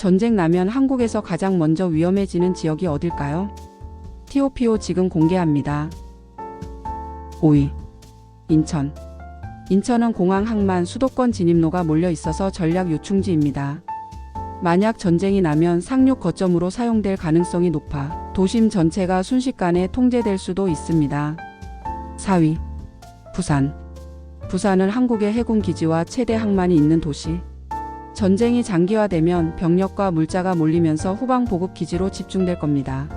전쟁 나면 한국에서 가장 먼저 위험해지는 지역이 어딜까요? TOPO 지금 공개합니다. 5위. 인천. 인천은 공항 항만 수도권 진입로가 몰려 있어서 전략 요충지입니다. 만약 전쟁이 나면 상륙 거점으로 사용될 가능성이 높아 도심 전체가 순식간에 통제될 수도 있습니다. 4위. 부산. 부산은 한국의 해군 기지와 최대 항만이 있는 도시. 전쟁이 장기화되면 병력과 물자가 몰리면서 후방 보급 기지로 집중될 겁니다.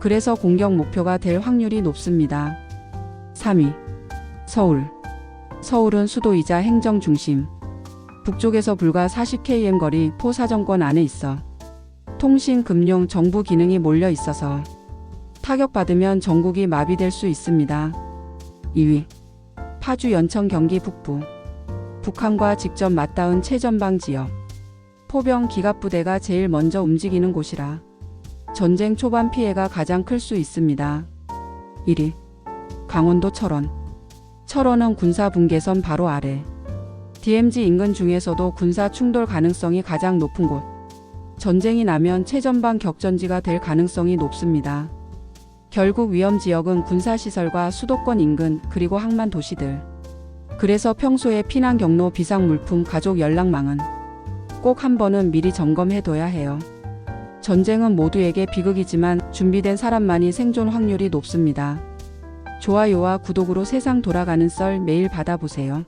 그래서 공격 목표가 될 확률이 높습니다. 3위. 서울. 서울은 수도이자 행정 중심. 북쪽에서 불과 40km 거리 포사정권 안에 있어 통신, 금융, 정부 기능이 몰려 있어서 타격받으면 전국이 마비될 수 있습니다. 2위. 파주 연천 경기 북부. 북한과 직접 맞닿은 최전방 지역. 포병 기갑부대가 제일 먼저 움직이는 곳이라 전쟁 초반 피해가 가장 클 수 있습니다. 1위. 강원도 철원. 철원은 군사 분계선 바로 아래. DMZ 인근 중에서도 군사 충돌 가능성이 가장 높은 곳. 전쟁이 나면 최전방 격전지가 될 가능성이 높습니다. 결국 위험 지역은 군사시설과 수도권 인근 그리고 항만 도시들. 그래서 평소에 피난 경로 비상 물품 가족 연락망은 꼭 한 번은 미리 점검해둬야 해요. 전쟁은 모두에게 비극이지만 준비된 사람만이 생존 확률이 높습니다. 좋아요와 구독으로 세상 돌아가는 썰 매일 받아보세요.